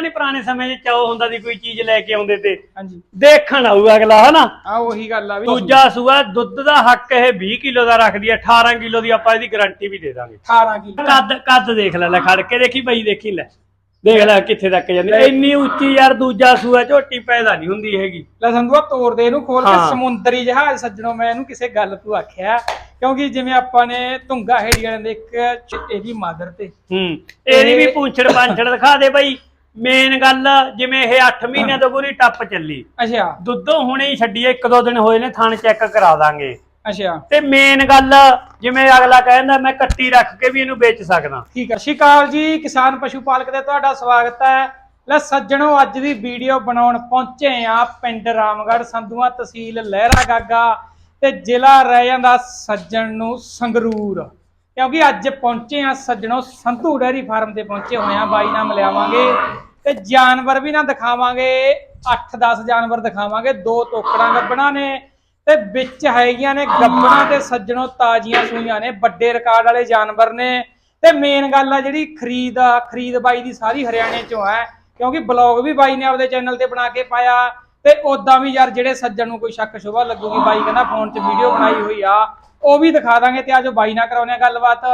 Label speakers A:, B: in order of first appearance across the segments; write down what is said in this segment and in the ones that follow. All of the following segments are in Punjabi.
A: ਨਹੀਂ ਪੁਰਾਣੇ ਸਮੇਂ 'ਚ ਚਾਹ ਹੁੰਦਾ ਦੀ ਕੋਈ ਚੀਜ਼ ਲੈ ਕੇ ਆਉਂਦੇ ਤੇ।
B: ਹਾਂਜੀ।
A: ਦੇਖਣ ਆਊ ਅਗਲਾ ਹਨਾ?
B: ਆ ਉਹੀ ਗੱਲ ਆ ਵੀ
A: ਦੂਜਾ ਸੂਆ ਦੁੱਧ ਦਾ ਹੱਕ ਇਹ 20 ਕਿਲੋ ਦਾ ਰੱਖਦੀ ਹੈ 18 ਕਿਲੋ ਦੀ ਆਪਾਂ ਇਹਦੀ ਗਾਰੰਟੀ ਵੀ ਦੇ ਦਾਂਗੇ।
B: 18 ਕਿਲੋ।
A: ਕੱਦ ਕੱਦ ਦੇਖ ਲੈ ਲੈ ਖੜ ਕੇ ਦੇਖੀ ਬਈ ਦੇਖੀ ਲੈ। ਦੇਖ ਲੈ ਕਿੱਥੇ ਤੱਕ ਜਾਂਦੀ। ਇੰਨੀ ਉੱਚੀ ਯਾਰ ਦੂਜਾ ਸੂਆ ਝੋਟੀ ਪੈਦਾ ਨਹੀਂ ਹੁੰਦੀ ਹੈਗੀ।
B: ਲੈ ਸੰਧੂਆ ਤੋੜ ਦੇ ਇਹਨੂੰ ਖੋਲ ਕੇ। ਸਮੁੰਦਰੀ ਜਹਾਜ਼ ਸੱਜਣੋ ਮੈਂ ਇਹਨੂੰ ਕਿਸੇ ਗੱਲ ਤੋਂ ਆਖਿਆ ਕਿਉਂਕਿ ਜਿਵੇਂ ਆਪਾਂ ਨੇ ਧੁੰਗਾ ਹੇੜੀ ਵਾਲਿਆਂ ਦੇ ਇੱਕ ਇਹਦੀ ਮਾਦਰ ਤੇ।
A: ਹੂੰ ਇਹਦੀ ਵੀ ਪੂੰਛੜ ਪਾਂਛੜ ਦਿਖਾ ਦੇ ਬਈ। ਮੇਨ ਗੱਲ ਜਿਵੇਂ ਇਹ 8 ਮਹੀਨਿਆਂ ਤੋਂ ਪੂਰੀ ਟੱਪ ਚੱਲੀ।
B: ਅੱਛਾ।
A: ਦੁੱਧੋਂ ਹੁਣੇ ਹੀ ਛੱਡੀਏ ਇੱਕ ਦੋ ਦਿਨ ਹੋਏ ਨੇ ਥਣ ਚੈੱਕ ਕਰਾ ਦਾਂਗੇ।
B: ਅੱਛਾ।
A: ਤੇ ਮੇਨ ਗੱਲ ਜਿਵੇਂ ਅਗਲਾ ਕਹਿੰਦਾ ਮੈਂ ਕੱਟੀ ਰੱਖ ਕੇ ਵੀ ਇਹਨੂੰ ਵੇਚ ਸਕਦਾ।
B: ਠੀਕ ਹੈ ਸ਼ਿਕਾਲ ਜੀ ਕਿਸਾਨ ਪਸ਼ੂ ਪਾਲਕ ਦੇ ਤੁਹਾਡਾ ਸਵਾਗਤ ਹੈ। ਲੈ ਸੱਜਣੋ ਅੱਜ ਦੀ ਵੀਡੀਓ ਬਣਾਉਣ ਪਹੁੰਚੇ ਆ ਪਿੰਡ ਰਾਮਗੜ੍ਹ ਸੰਧੂਆ ਤਹਿਸੀਲ ਲਹਿਰਾ ਗਾਗਾ ਤੇ ਜ਼ਿਲ੍ਹਾ ਰਹਿ ਜਾਂਦਾ ਸੱਜਣ ਨੂੰ ਸੰਗਰੂਰ। ਕਿਉਂਕਿ ਅੱਜ ਪਹੁੰਚੇ ਆ ਸੱਜਣੋ ਸੰਧੂ ਡੈਰੀ ਫਾਰਮ ਤੇ ਪਹੁੰਚੇ ਹੋਏ ਆ ਬਾਈ ਨਾਲ ਮਿਲਾਵਾਂਗੇ। ਤੇ ਜਾਨਵਰ ਵੀ ਨਾ ਦਿਖਾਵਾਂਗੇ 8-10 ਜਾਨਵਰ ਦਿਖਾਵਾਂਗੇ, ਦੋ ਤੋਕੜਾਂ ਗੱਬਣਾ ਨੇ ਤੇ ਵਿੱਚ ਹੈਗੀਆਂ ਨੇ ਗੱਬਣਾ ਤੇ ਸੱਜਣੋ ਤਾਜ਼ੀਆਂ ਸੂਈਆਂ ਨੇ, ਵੱਡੇ ਰਿਕਾਰਡ ਵਾਲੇ ਜਾਨਵਰ ਨੇ ਤੇ ਮੇਨ ਗੱਲ ਆ ਜਿਹੜੀ ਖਰੀਦ ਆ, ਖਰੀਦ ਬਾਈ ਦੀ ਸਾਰੀ ਹਰਿਆਣੇ ਚੋਂ ਹੈ, ਕਿਉਂਕਿ ਬਲੌਗ ਵੀ ਬਾਈ ਨੇ ਆਪਦੇ ਚੈਨਲ ਤੇ ਬਣਾ ਕੇ ਪਾਇਆ ਤੇ ਉਦਾਂ ਵੀ ਯਾਰ ਜਿਹੜੇ ਸੱਜਣ ਨੂੰ ਕੋਈ ਸ਼ੱਕ ਸ਼ੁਬਾ ਲੱਗੂਗੀ, ਬਾਈ ਕਹਿੰਦਾ ਫੋਨ 'ਚ ਵੀਡੀਓ ਬਣਾਈ ਹੋਈ ਆ, ਉਹ ਵੀ ਦਿਖਾ ਦਾਂਗੇ ਤੇ ਅੱਜ ਬਾਈ ਨਾਲ ਕਰਾਉਣੇ ਆ ਗੱਲਬਾਤ।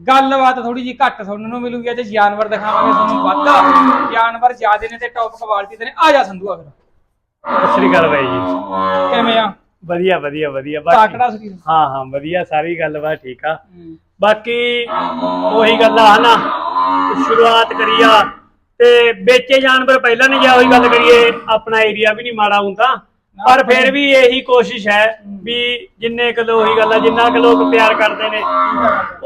B: ਗੱਲਬਾਤ ਥੋੜੀ ਜੀ ਘੱਟ ਸੁਣਨ ਨੂੰ ਮਿਲੂਗੀ ਅੱਜ ਜਾਨਵਰ ਦਿਖਾਵਾਂਗੇ ਤੁਹਾਨੂੰ ਵੱਧ। ਜਾਨਵਰ ਜ਼ਿਆਦੇ ਨੇ ਤੇ ਟੌਪ ਕੁਆਲਿਟੀ ਦੇ ਨੇ। ਆ ਜਾ ਸੰਧੂ ਅਗਰ
A: ਸਤਿ ਸ੍ਰੀ ਅਕਾਲ ਬਾਈ ਜੀ।
B: ਕਿਵੇਂ ਆ?
A: ਵਧੀਆ ਵਧੀਆ ਵਧੀਆ। ਬਾਕੀ
B: ਤਾਕੜਾ ਸਰੀਰ
A: ਹਾਂ ਹਾਂ ਵਧੀਆ ਸਾਰੀ ਗੱਲਬਾਤ ਠੀਕ ਆ। ਬਾਕੀ ਉਹੀ ਗੱਲ ਆ ਹਨਾ। ਸ਼ੁਰੂਆਤ ਕਰੀ ਆ। ਤੇ ਵੇਚੇ ਜਾਨਵਰ ਪਹਿਲਾਂ ਨਹੀਂ ਜਾ ਉਹੀ ਗੱਲ ਕਰੀਏ। ਆਪਣਾ ਏਰੀਆ ਵੀ ਨਹੀਂ ਮਾੜਾ ਹੁੰਦਾ। ਪਰ ਫਿਰ ਵੀ ਇਹੀ ਕੋਸ਼ਿਸ਼ ਹੈ ਵੀ ਜਿੰਨੇ ਕੁ ਲੋਕ ਉਹੀ ਗੱਲ ਜਿੰਨਾ ਕੁ ਲੋਕ ਪਿਆਰ ਕਰਦੇ ਨੇ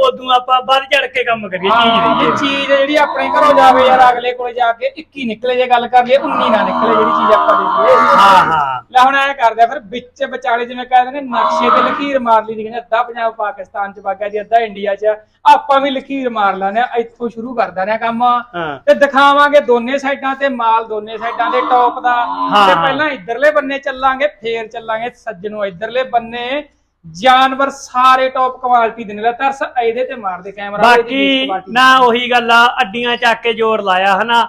A: ਉਦੋਂ ਆਪਾਂ ਵੱਧ ਚੜ ਕੇ ਕੰਮ ਕਰੀਏ ਚੀਜ਼
B: ਹਾਂ, ਇਹ ਚੀਜ਼ ਜਿਹੜੀ ਆਪਣੇ ਘਰੋਂ ਜਾਵੇ ਯਾਰ ਅਗਲੇ ਕੋਲੇ ਜਾ ਕੇ 21 ਨਿਕਲੇ ਜੇ ਗੱਲ ਕਰ ਲਈਏ 19 ਨਾ ਨਿਕਲੇ ਜਿਹੜੀ ਚੀਜ਼ ਆਪਾਂ ਦੇਖੀਏ
A: ਹਾਂ ਹਾਂ।
B: ਲੈ ਹੁਣ ਐ ਕਰਦੇ ਆ ਫਿਰ ਵਿੱਚ ਵਿਚਾਲੇ ਜਿਵੇਂ ਕਹਿੰਦੇ ਨੇ ਨਕਸ਼ੇ ਤੇ ਲਕੀਰ ਮਾਰ ਲਈ ਦੀ ਕਹਿੰਦੇ ਅੱਧਾ ਪੰਜਾਬ ਪਾਕਿਸਤਾਨ ਚ ਬਾਗਾ ਜੀ ਅੱਧਾ ਇੰਡੀਆ ਚ। ਆਪਾਂ ਵੀ ਲਕੀਰ ਮਾਰ ਲੈਣੇ ਆ ਇੱਥੋਂ ਸ਼ੁਰੂ ਕਰ ਦਿੰਦੇ ਆ ਕੰਮ।
A: ਹਾਂ।
B: ਤੇ ਦਿਖਾਵਾਂਗੇ ਦੋਨੇ ਸਾਈਡਾਂ ਤੇ ਮਾਲ ਦੋਨੇ ਸਾਈਡਾਂ ਦੇ ਟੌਪ ਦਾ।
A: ਹਾਂ।
B: ਤੇ ਪਹਿਲਾਂ ਇਧਰਲੇ ਬੰਨੇ ਚੱਲਾਂਗੇ ਫੇਰ ਚੱਲਾਂਗੇ ਸੱਜਣੋਂ ਇਧਰਲੇ ਬੰਨੇ। ਜਾਨਵਰ ਸਾਰੇ ਟੌਪ ਕੁਆਲਿਟੀ ਦੇ ਨੇ। ਲੈ ਤਰਸ ਇਹਦੇ ਤੇ ਮਾਰਦੇ ਕੈਮਰਾ
A: ਬਾਕੀ ਨਾ ਉਹੀ ਗੱਲ ਆ ਅੱਡੀਆਂ ਚੱਕ ਕੇ ਜ਼ੋਰ ਲਾਇਆ ਹਨਾ।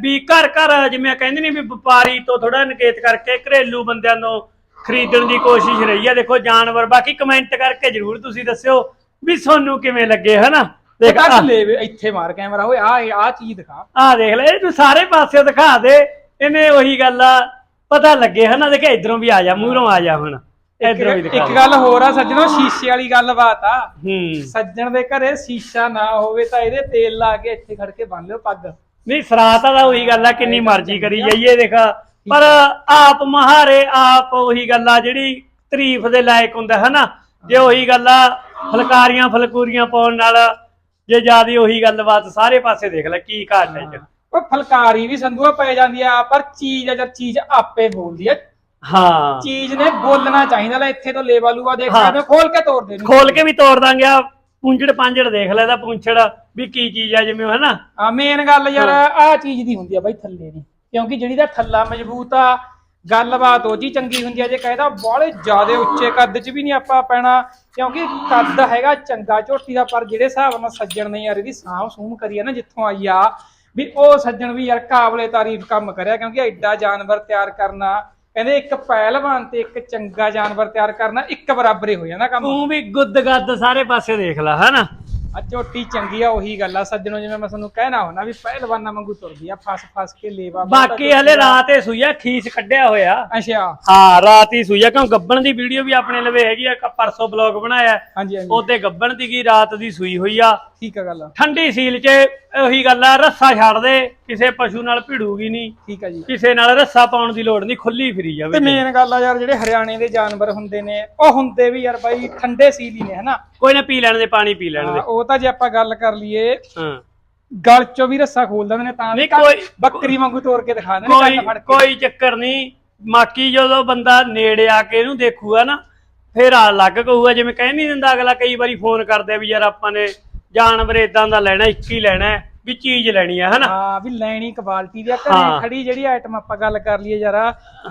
A: ਵੀ ਘਰ ਘਰ ਜਿਵੇਂ ਕਹਿੰਦੇ ਨੇ ਵੀ ਵਪਾਰੀ ਤੋਂ ਥੋੜਾ ਨਿਕੇਤ ਕਰਕੇ ਘਰੇਲੂ ਬੰਦਿਆਂ ਤੋਂ ਖਰੀਦਣ ਦੀ ਕੋਸ਼ਿਸ਼ ਰਹੀ ਆ। ਦੇਖੋ ਜਾਨਵਰ ਬਾਕੀ ਕਮੈਂਟ ਕਰਕੇ ਜਰੂਰ ਤੁਸੀਂ ਦੱਸਿਓ ਵੀ ਤੁਹਾਨੂੰ ਕਿਵੇਂ ਲੱਗੇ ਹਨਾ। ਦੇਖ
B: ਆ ਲੈ ਇੱਥੇ ਮਾਰ ਕੈਮਰਾ ਓਏ ਆ ਆ ਚੀਜ਼ ਦਿਖਾ।
A: ਆ ਦੇਖ ਲੈ ਇਹ ਤੂੰ ਸਾਰੇ ਪਾਸੇ ਦਿਖਾ ਦੇ। ਇਹਨੇ ਉਹੀ ਗੱਲ ਆ ਪਤਾ ਲੱਗੇ ਹਨਾ ਦੇਖੇ ਇਧਰੋਂ ਵੀ ਆ ਜਾ ਮੂਹਰੋਂ ਆ ਜਾ ਹੁਣ। ਇਧਰੋਂ ਵੀ ਦਿਖਾ।
B: ਇੱਕ ਗੱਲ ਹੋਰ ਆ ਸੱਜਣੋ ਸ਼ੀਸ਼ੇ ਵਾਲੀ ਗੱਲਬਾਤ ਆ।
A: ਹੂੰ।
B: ਸੱਜਣ ਦੇ ਘਰੇ ਸ਼ੀਸ਼ਾ ਨਾ ਹੋਵੇ ਤਾਂ ਇਹਦੇ ਤੇਲ ਲਾ ਕੇ ਇੱਥੇ ਖੜ ਕੇ ਬੰਨ ਲਿਓ ਪੱਗ।
A: ਨਹੀਂ ਸਰਾਤਾ ਦਾ ਉਹੀ ਗੱਲ ਆ ਕਿੰਨੀ ਮਰਜ਼ੀ ਕਰੀ ਜਾਈਏ ਦੇਖ। ਪਰ ਆਪ ਮਹਾਰੇ ਆਪ ਉਹੀ ਗੱਲ ਆ ਜਿਹੜੀ ਤਾਰੀਫ ਦੇ ਲਾਇਕ ਹੁੰਦਾ ਹਨਾ। ਜੇ ਉਹੀ ਗੱਲ ਆ ਫਲਕਾਰੀਆਂ ਫਲਕੂਰੀਆਂ ਪਾਉਣ ਨਾਲ ਜੇ ਜਿਆਦੀ ਉਹੀ ਗੱਲਬਾਤ ਸਾਰੇ ਪਾਸੇ ਦੇਖ ਲੈ ਕੀ ਘਾਟ ਹੈ ਚ
B: ਉਹ ਫਲਕਾਰੀ ਵੀ ਸੰਧੂਆ ਪੈ ਜਾਂਦੀ ਆ ਪਰ ਚੀਜ਼ ਆ ਜਦ ਚੀਜ਼ ਆਪੇ ਬੋਲਦੀ ਆ
A: ਹਾਂ।
B: ਚੀਜ਼ ਨੇ ਬੋਲਣਾ ਚਾਹੀਦਾ ਲੈ ਇੱਥੇ ਤੋਂ ਲੇਵਾ ਲੂਆ ਦੇਖ
A: ਹਾਂ।
B: ਸਕਦੇ ਹੋ, ਖੋਲ ਕੇ ਤੋੜ ਦੇ
A: ਖੋਲ ਕੇ ਵੀ ਤੋੜ ਦਾਂਗੇ ਆ ਪੁੰਜੜ ਪਾਂਜੜ ਦੇਖ ਲੈ ਦਾ ਪੁੰਛੜ ਵੀ ਕੀ ਚੀਜ਼ ਆ ਜਿਵੇਂ ਹਨਾ?
B: ਆ ਮੇਨ ਗੱਲ ਯਾਰ ਆ ਚੀਜ਼ ਦੀ ਹੁੰਦੀ ਆ ਬਾਈ ਥੱਲੇ ਦੀ ਕਿਉਂਕਿ ਜਿਹੜੀ ਦਾ ਥੱਲਾ ਮਜ਼ਬੂਤ ਆ ਗੱਲਬਾਤ ਉਹ ਜੀ ਚੰਗੀ ਹੁੰਦੀ ਆ ਜੇ ਕਹਿੰਦਾ ਬਾਹਲੇ ਜ਼ਿਆਦੇ ਉੱਚੇ ਕੱਦ 'ਚ ਵੀ ਨਹੀਂ ਆਪਾਂ ਪੈਣਾ ਕਿਉਂਕਿ ਕੱਦ ਹੈਗਾ ਚੰਗਾ ਝੋਟੀ ਦਾ ਪਰ ਜਿਹੜੇ ਹਿਸਾਬ ਨਾਲ ਸੱਜਣ ਨੇ ਯਾਰ ਇਹਦੀ ਸਾਂਭ ਸੂਮ ਕਰੀ ਆ ਨਾ ਜਿੱਥੋਂ ਆਈ ਆ ਵੀ ਉਹ ਸੱਜਣ ਵੀ ਯਾਰ ਕਾਬਲੇ ਤਾਰੀਫ ਕੰਮ ਕਰਿਆ, ਕਿਉਂਕਿ ਐਡਾ ਜਾਨਵਰ ਤਿਆਰ ਕਰਨਾ, ਕਹਿੰਦੇ ਇੱਕ ਪਹਿਲਵਾਨ ਤੇ ਇੱਕ ਚੰਗਾ ਜਾਨਵਰ ਤਿਆਰ ਕਰਨਾ ਇੱਕ ਬਰਾਬਰ ਹੀ ਹੋ ਜਾਂਦਾ ਕੰਮ।
A: ਤੂੰ ਵੀ ਗੁੱਦ ਗੱਦ ਸਾਰੇ ਪਾਸੇ ਦੇਖ ਲੈ, ਹਨਾ?
B: ਆ ਝੋਟੀ ਚੰਗੀ ਆ ਉਹੀ ਗੱਲ ਆ। ਸੱਜਣੋ ਜਿਵੇਂ ਮੈਂ ਤੁਹਾਨੂੰ ਕਹਿਣਾ ਹੁੰਦਾ ਵੀ ਪਹਿਲਵਾਨਾਂ ਵਾਂਗੂ ਤੁਰਦੀ ਆ ਫਸ ਫਸ ਕੇ ਲੇਵਾ ਬਹੁਤਾ
A: ਬਾਕੀ ਹਲੇ ਰਾਤ ਇਹ ਸੂਈਆ ਖੀਸ ਕੱਢਿਆ ਹੋਇਆ।
B: ਅੱਛਾ।
A: ਹਾਂ ਰਾਤ ਹੀ ਸੂਈਆ ਕਿਉਂ ਗੱਬਣ ਦੀ ਵੀਡੀਓ ਵੀ ਆਪਣੇ ਲਵੇ ਹੈਗੀ ਆ ਪਰਸੋਂ ਬਲੌਗ ਬਣਾਇਆ।
B: ਹਾਂਜੀ ਹਾਂਜੀ।
A: ਉਹਦੇ ਗੱਬਣ ਦੀ ਕੀ ਰਾਤ ਦੀ ਸੂਈ ਹੋਈ ਆ।
B: ਠੀਕ ਆ ਗੱਲ।
A: ਠੰਡੀ ਸੀਲ 'ਚ ਉਹੀ ਗੱਲ ਆ ਰੱਸਾ ਛੱਡ ਦੇ ਕਿਸੇ ਪਸ਼ੂ ਨਾਲ ਭਿੜੂਗੀ ਨਹੀਂ।
B: ਠੀਕ ਆ ਜੀ।
A: ਕਿਸੇ ਨਾਲ ਰੱਸਾ ਪਾਉਣ ਦੀ ਲੋੜ ਨਹੀਂ ਖੁੱਲੀ ਫਿਰੀ
B: ਤੇ
A: ਜਾਵੇ
B: ਮੇਨ ਗੱਲ ਆ ਯਾਰ ਜਿਹੜੇ ਹਰਿਆਣੇ ਦੇ ਜਾਨਵਰ ਹੁੰਦੇ ਨੇ ਉਹ ਹੁੰਦੇ ਵੀ ਯਾਰ ਬਾਈ ਠੰਡੇ ਸੀਲ ਹੀ ਨੇ ਹਨਾ?
A: ਕੋਈ ਨਾ ਪੀ ਲੈਣ ਦੇ ਪਾਣੀ ਪੀ ਲੈਣ ਦੇ।
B: ਹਾਂ, ਉਹ ਤਾਂ ਜੇ ਆਪਾਂ ਗੱਲ ਕਰ ਲਈਏ
A: ਹਾਂ।
B: ਗਲ ਚੋਂ ਵੀ ਰੱਸਾ ਖੋਲ ਦਿੰਦੇ ਨੇ ਤਾਂ ਵੀ
A: ਨਹੀਂ,
B: ਕੰਨ-
A: ਕੋਈ-
B: ਬੱਕਰੀ ਵਾਂਗੂ ਤੋੜ ਕੇ ਦਿਖਾ ਦਿੰਦੇ ਨੇ
A: ਕੋਈ
B: ਕੰਨ ਫੜ ਕੇ।
A: ਕੋਈ ਚੱਕਰ ਨਹੀਂ। ਮਾਕੀ ਜਦੋਂ ਬੰਦਾ ਨੇੜੇ ਆ ਕੇ ਇਹਨੂੰ ਦੇਖੂਗਾ ਨਾ ਫਿਰ ਆ ਲੱਗ ਕਹੂਗਾ ਜਿਵੇਂ ਕਹਿ ਨਹੀਂ ਦਿੰਦਾ ਅਗਲਾ ਕਈ ਵਾਰੀ ਫੋਨ ਕਰਦੇ ਆ ਵੀ ਯਾਰ ਆਪਾਂ ਨੇ ਜਾਨਵਰ ਇਦਾਂ ਦਾ ਲੈਣਾ ਇੱਕ ਹੀ ਲੈਣਾ ਹੈ। ਵੀ ਚੀਜ਼ ਲੈਣੀ ਆ ਹਨਾ?
B: ਹਾਂ ਵੀ ਲੈਣੀ ਕੁਆਲਿਟੀ ਦੀ ਆ
A: ਹਾਂ।
B: ਘਰੇ ਖੜੀ ਜਿਹੜੀ ਆਈਟਮ ਆਪਾਂ ਗੱਲ ਕਰ ਲਈਏ ਯਾਰ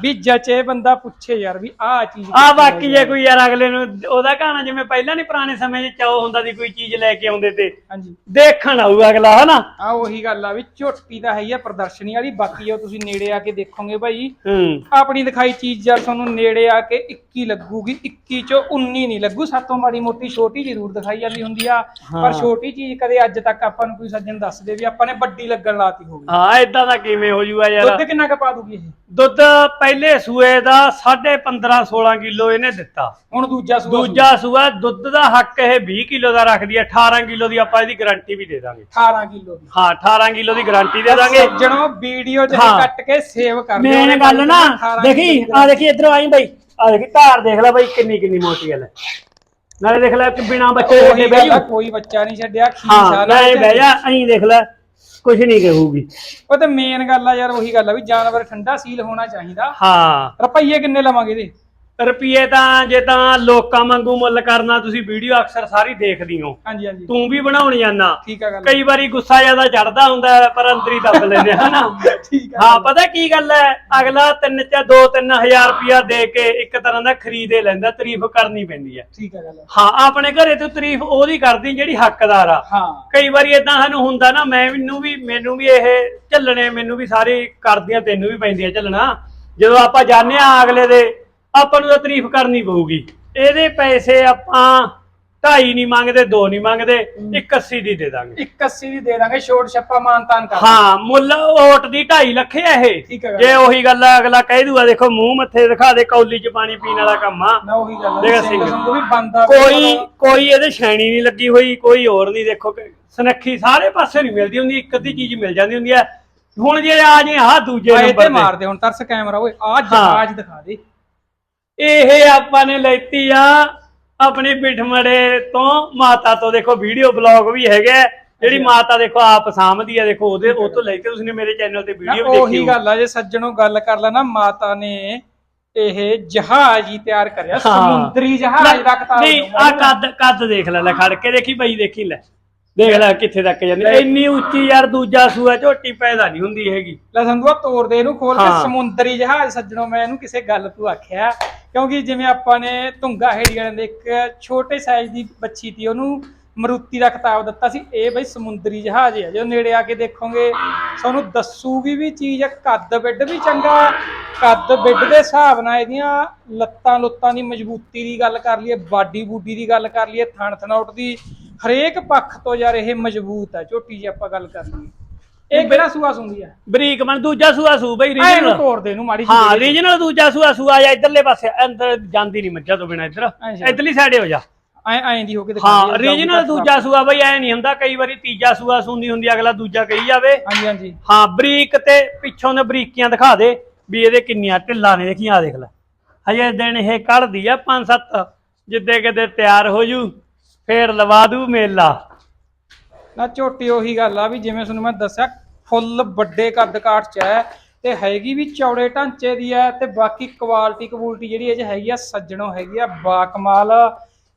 B: ਵੀ ਜਚੇ ਬੰਦਾ ਪੁੱਛੇ ਯਾਰ ਵੀ ਆਹ ਚੀਜ਼
A: ਆ ਬਾਕੀ ਜੇ ਕੋਈ ਯਾਰ ਅਗਲੇ ਨੂੰ ਉਹਦਾ ਕਹਾਣਾ ਜਿਵੇਂ ਪਹਿਲਾਂ ਨਹੀਂ ਪੁਰਾਣੇ ਸਮੇਂ 'ਚ ਚਾਹ ਹੁੰਦਾ ਸੀ ਕੋਈ ਚੀਜ਼ ਲੈ ਕੇ ਆਉਂਦੇ ਤੇ।
B: ਹਾਂਜੀ।
A: ਦੇਖਣ ਆਊ ਅਗਲਾ ਹਨਾ?
B: ਆ ਉਹੀ ਗੱਲ ਆ ਵੀ ਝੋਟੀ ਤਾਂ ਹੈ ਆ ਪ੍ਰਦਰਸ਼ਨੀ ਵਾਲੀ ਬਾਕੀ ਉਹ ਤੁਸੀਂ ਨੇੜੇ ਆ ਕੇ ਦੇਖੋਗੇ ਭਾਈ।
A: ਹੂੰ।
B: ਆਪਣੀ ਦਿਖਾਈ ਚੀਜ਼ ਯਾਰ ਤੁਹਾਨੂੰ ਨੇੜੇ ਆ ਕੇ 21 ਲੱਗੂਗੀ 21 ਚੋਂ 19 ਨਹੀਂ ਲੱਗੂ ਸਾਤੋਂ ਮਾੜੀ ਮੋਟੀ ਛੋਟੀ ਜ਼ਰੂਰ ਦਿਖਾਈ ਜਾਂਦੀ ਹੁੰਦੀ ਆ।
A: ਹਾਂ।
B: ਪਰ ਛੋਟੀ ਚੀਜ਼ ਕਦੇ ਅੱਜ ਤੱਕ ਆਪਾਂ ਨੂੰ ਕੋਈ ਸੱਜਣ ਦੱਸ ਦੇ ਵੀ ਆਪਾਂ ਨੇ ਵੱਡੀ ਲੱਗਣ ਲਾਤੀ ਹੋਵੇ
A: ਹਾਂ ਇਦਾਂ ਦਾ ਕਿਵੇਂ ਹੋ ਜੂਗਾ ਯਾਰ?
B: ਦੁੱਧ ਕਿੰਨਾ ਕੁ ਪਾ ਦੂਗੀ ਇਹ?
A: ਦੁੱਧ ਪਹਿਲੇ ਸੂਏ ਦਾ 15.5 16 ਕਿਲੋ ਇਹਨੇ ਦਿੱਤਾ।
B: ਹੁਣ ਦੂਜਾ ਸੂਆ
A: ਦੂਜਾ ਸੂਆ ਦੁੱਧ ਦਾ ਹੱਕ ਇਹ 20 ਕਿਲੋ ਦਾ ਰੱਖਦੀ ਹੈ 18 ਕਿਲੋ ਦੀ ਆਪਾਂ ਇਹਦੀ ਗਾਰੰਟੀ ਵੀ ਦੇ ਦਾਂਗੇ।
B: 18 ਕਿਲੋ ਦੀ।
A: ਹਾਂ 18 ਕਿਲੋ ਦੀ ਗਾਰੰਟੀ ਦੇ ਦਾਂਗੇ।
B: ਸੱਜਣੋ ਵੀਡੀਓ
A: ਹਾਂ।
B: ਕੱਟ ਕੇ ਸੇਵ ਕਰ ਲਿਓ
A: ਮੇਨ ਗੱਲ ਨਾ
B: 18
A: ਦੇਖੀ ਆ ਦੇਖੀ ਇਧਰੋਂ ਆਈ ਬਈ ਆ ਦੇਖੀ ਧਾਰ ਦੇਖ ਲੈ ਬਈ ਕਿੰਨੀ ਕਿੰਨੀ ਮੋਟੀ ਗੱਲ ਹੈ। ਨਾਲੇ ਦੇਖ ਲੈ ਕਿ ਬਿਨਾ ਬੱਚੇ ਦੇ
B: ਉਹੀ
A: ਵੱਡੇ
B: ਗੱਲ ਆ,
A: ਬਈ
B: ਕੋਈ ਬੱਚਾ ਨਹੀਂ ਛੱਡਿਆ ਖੀਸ
A: ਹਾਂ ਲੈ ਬਹਿ ਜਾ ਅਹੀਂ ਦੇਖ ਲੈ ਕੁਝ ਨਹੀਂ ਕਹੂਗੀ।
B: ਉਹ ਤੇ ਮੇਨ ਗੱਲ ਆ ਯਾਰ ਉਹੀ ਗੱਲ ਆ ਵੀ ਜਾਨਵਰ ਠੰਡਾ ਸੀਲ ਹੋਣਾ ਚਾਹੀਦਾ।
A: ਹਾਂ।
B: ਰੁਪਈਏ ਕਿੰਨੇ ਲਵਾਂਗੇ ਇਹਦੇ?
A: ਰੁਪਏ ਤਾਂ ਜੇ ਤਾਂ ਲੋਕਾਂ ਵਾਂਗੂ ਮੁੱਲ ਕਰਨਾ ਤੁਸੀਂ ਵੀਡੀਓ ਅਕਸਰ ਸਾਰੀ ਦੇਖਦੀ ਹੋ।
B: ਹਾਂਜੀ ਹਾਂਜੀ।
A: ਤੂੰ ਵੀ ਬਣਾਉਣ ਜਾਂਦਾ।
B: ਠੀਕ ਆ ਗੱਲ।
A: ਕਈ ਵਾਰੀ ਗੁੱਸਾ ਜ਼ਿਆਦਾ ਚੜਦਾ ਹੁੰਦਾ ਹੈ, ਪਰ ਅੰਦਰ ਹੀ ਦੱਬ ਲੈਂਦੇ
B: ਠੀਕ ਆ।
A: ਹਾਂ ਪਤਾ ਕੀ ਗੱਲ ਹੈ? ਅਗਲਾ 3 ਜਾਂ 2 3000 ਰੁਪਇਆ ਦੇ ਕੇ ਇੱਕ ਤਰ੍ਹਾਂ ਦਾ ਖਰੀਦੇ ਲੈਂਦਾ ਤਾਰੀਫ ਕਰਨੀ ਪੈਂਦੀ ਹੈ।
B: ਠੀਕ ਆ ਗੱਲ।
A: ਹਾਂ ਆਪਣੇ ਘਰੇ ਤੂੰ ਤਾਰੀਫ ਉਹਦੀ ਕਰਦੀ ਜਿਹੜੀ ਹੱਕਦਾਰ ਆ।
B: ਹਾਂ।
A: ਕਈ ਵਾਰੀ ਇਦਾਂ ਸਾਨੂੰ ਹੁੰਦਾ ਨਾ ਮੈਂ ਮੈਨੂੰ ਵੀ ਮੈਨੂੰ ਵੀ ਇਹ ਝੱਲਣੇ ਮੈਨੂੰ ਵੀ ਸਾਰੇ ਕਰਦੀਆਂ ਤੈਨੂੰ ਵੀ ਪੈਂਦੀਆਂ ਝੱਲਣਾ। ਜਦੋਂ ਆਪਾਂ ਜਾਣਦੇ ਆ ਅਗਲੇ ਦੇ ਆਪਾਂ ਨੂੰ ਤਾਂ ਤਾਰੀਫ ਕਰਨੀ ਪਊਗੀ। ਇਹਦੇ ਪੈਸੇ ਆਪਾਂ ਢਾਈ ਨਹੀਂ ਮੰਗਦੇ ਦੋ ਨਹੀਂ ਮੰਗਦੇ 180 ਦੀ ਦੇ ਦਾਂਗੇ।
B: 81 ਦੀ ਦੇ ਦਾਂਗੇ ਛੋਟ ਛੱਪਾ ਮਾਨਤਾਨ ਕਰ
A: ਹਾਂ ਮੁੱਲ ਓਟ ਦੀ 2.5 ਲੱਖ ਹੈ ਇਹ। ਜੇ ਉਹੀ ਗੱਲ ਆ ਅਗਲਾ ਕਹਿ ਦੂਗਾ ਦੇਖੋ ਮੂੰਹ ਮੱਥੇ ਦਿਖਾ ਦੇ ਕੌਲੀ 'ਚ ਪਾਣੀ ਪੀਣ ਵਾਲਾ ਕੰਮ ਆ।
B: ਨਾ ਉਹੀ ਗੱਲ
A: ਦੇਖ
B: ਆ
A: ਸਿੰਘ। ਕੋਈ ਕੋਈ ਇਹਦੇ ਛੈਣੀ ਨਹੀਂ ਲੱਗੀ ਹੋਈ ਕੋਈ ਹੋਰ ਨਹੀਂ ਦੇਖੋ ਸਨੱਖੀ ਸਾਰੇ ਪਾਸੇ ਨਹੀਂ ਮਿਲਦੀ ਹੁੰਦੀ ਇੱਕ ਅੱਧੀ ਚੀਜ਼ ਮਿਲ ਜਾਂਦੀ ਹੁੰਦੀ ਹੈ। ਹੁਣ ਜੇ ਆ ਜੇ ਆਹ ਦੂਜੇ ਨੰਬਰ
B: ਤੇ। ਮਾਰਦੇ ਹੁਣ ਤਰਸ ਕੈਮਰਾ ਓਏ ਆ ਜਹਾਜ਼ ਦਿਖਾ ਦੇ।
A: ਇਹ ਆਪਾਂ ਨੇ ਲੈਤੀ ਆ ਆਪਣੀ ਪਿਠਮੜੇ ਤੋਂ ਮਾਤਾ ਤੋਂ। ਦੇਖੋ ਵੀਡੀਓ ਬਲੌਗ ਵੀ ਹੈਗਾ। ਜਿਹੜੀ ਮਾਤਾ ਦੇਖੋ ਆਪ ਸਾਂਭਦੀ ਆ। ਦੇਖੋ ਉਹਦੇ ਉਹ ਤੋਂ ਲੈ ਕੇ ਤੁਸੀਂ ਮੇਰੇ ਚੈਨਲ ਤੇ ਵੀਡੀਓ ਦੇਖੀ
B: ਉਹੀ। ਗੱਲ ਆ ਜੇ ਸੱਜਣੋਂ ਗੱਲ ਕਰ ਲਾ ਨਾ ਮਾਤਾ ਨੇ ਇਹ ਜਹਾਜ਼ ਹੀ ਤਿਆਰ ਕਰਿਆ ਸਮੁੰਦਰੀ ਜਹਾਜ਼ ਰੱਖਤਾ
A: ਨਹੀਂ ਆ ਕੱਦ ਕੱਦ ਦੇਖ ਲੈ ਲੈ ਖੜ ਕੇ ਦੇਖੀ ਬਈ ਦੇਖੀ ਲੈ। ਦੇਖ ਲੈ ਕਿੱਥੇ ਤੱਕ ਜਾਂਦੀ ਇੰਨੀ ਉੱਚੀ ਯਾਰ ਦੂਜਾ ਸੂਆ ਝੋਟੀ ਪੈਦਾ ਨਹੀਂ ਹੁੰਦੀ ਹੈਗੀ
B: ਲੈ ਸੰਧੂਆ ਤੋੜ ਦੇ ਇਹਨੂੰ ਖੋਲ ਕੇ। ਸਮੁੰਦਰੀ ਜਹਾਜ਼ ਸੱਜਣੋਂ ਮੈਂ ਇਹਨੂੰ ਕਿਸੇ ਗੱਲ ਤੋਂ ਆਖਿਆ ਕਿਉਂਕਿ ਜਿਵੇਂ ਆਪਾਂ ਨੇ ਧੁੰਗਾ ਹੇੜੀ ਵਾਲੇ ਦੇ ਇੱਕ ਛੋਟੇ ਸਾਈਜ਼ ਦੀ ਬੱਚੀ ਤੀ ਉਹਨੂੰ ਮਰੂਤੀ ਦਾ ਖਿਤਾਬ ਦਿੱਤਾ ਸੀ ਇਹ ਬਈ ਸਮੁੰਦਰੀ ਜਹਾਜ਼ ਹੈ ਜਦੋਂ ਨੇੜੇ ਆ ਕੇ ਦੇਖੋਗੇ ਤੁਹਾਨੂੰ ਦੱਸੂਗੀ ਵੀ ਚੀਜ਼ ਹੈ ਕੱਦ ਬਿੱਡ ਵੀ ਚੰਗਾ। ਕੱਦ ਬਿੱਡ ਦੇ ਹਿਸਾਬ ਨਾਲ ਇਹਦੀਆਂ ਲੱਤਾਂ ਲੁੱਤਾਂ ਦੀ ਮਜ਼ਬੂਤੀ ਦੀ ਗੱਲ ਕਰ ਲਈਏ ਬਾਡੀ ਬੂਡੀ ਦੀ ਗੱਲ ਕਰ ਲਈਏ ਥਣ ਥਣਾਉਟ ਦੀ ਹਰੇਕ ਪੱਖ ਤੋਂ ਯਾਰ ਇਹ ਮਜ਼ਬੂਤ ਹੈ ਝੋਟੀ ਜੇ ਆਪਾਂ ਗੱਲ ਕਰ ਲਈਏ। ਇਹ ਕਿਹੜਾ ਸੂਆ ਸੁੰਦੀ ਹੈ
A: ਬਰੀਕ ਮਨ ਦੂਜਾ ਸੂਆ ਸੂ ਬਈ ਰੀਜਨਲ
B: ਤੋੜ ਦੇ ਇਹਨੂੰ ਮਾੜੀ
A: ਹਾਂ ਰੀਜਨਲ ਦੂਜਾ ਸੂਆ ਸੂਆ ਜਾਂ ਇਧਰਲੇ ਪਾਸੇ ਅੰਦਰ ਜਾਂਦੀ ਨਹੀਂ ਮੱਝਾਂ ਤੋਂ ਬਿਨਾ ਇੱਧਰ। ਇਧਰਲੀ ਸਾਈਡੇ ਹੋ ਜਾ।
B: ਐ ਐਂ ਦੀ ਹੋ ਕੇ ਦਿਖਾ
A: ਹਾਂ ਰੀਜਨਲ ਦੂਜਾ ਸੂਆ ਬਈ ਐ ਨਹੀਂ ਹੁੰਦਾ ਕਈ ਵਾਰੀ ਤੀਜਾ ਸੂਆ ਸੁੰਦੀ ਹੁੰਦੀ ਅਗਲਾ ਦੂਜਾ ਕਹੀ ਜਾਵੇ।
B: ਹਾਂਜੀ ਹਾਂਜੀ।
A: ਹਾਂ ਬਰੀਕ ਤੇ ਪਿੱਛੋਂ ਦੇ ਬਰੀਕੀਆਂ ਦਿਖਾ ਦੇ ਵੀ ਇਹਦੇ ਕਿੰਨੀਆਂ ਢਿੱਲਾਂ ਨੇ ਦੇਖੀ ਆ ਦੇਖ ਲੈ। ਹਜੇ ਦਿਨ ਇਹ ਕੱਢਦੀ ਆ ਪੰਜ ਸੱਤ ਜਿੱਦੇ ਕਿਤੇ ਤਿਆਰ ਹੋ ਜੂ। ਫੇਰ ਲਵਾ ਦੂ ਮੇਲਾ।
B: ਨਾ ਝੋਟੀ ਉਹੀ ਗੱਲ ਆ ਵੀ ਜਿਵੇਂ ਤੁਹਾਨੂੰ ਮੈਂ ਦੱਸਿਆ ਫੁੱਲ ਵੱਡੇ ਕੱਦ ਕਾਠ ਚ ਹੈ ਤੇ ਹੈਗੀ ਵੀ ਚੌੜੇ ਢਾਂਚੇ ਦੀ ਹੈ ਤੇ ਬਾਕੀ ਕੁਆਲਿਟੀ ਕਬੂਲਟੀ ਜਿਹੜੀ ਇਹ ਚ ਹੈਗੀ ਆ ਸੱਜਣੋਂ ਹੈਗੀ ਆ ਬਾ ਕਮਾਲ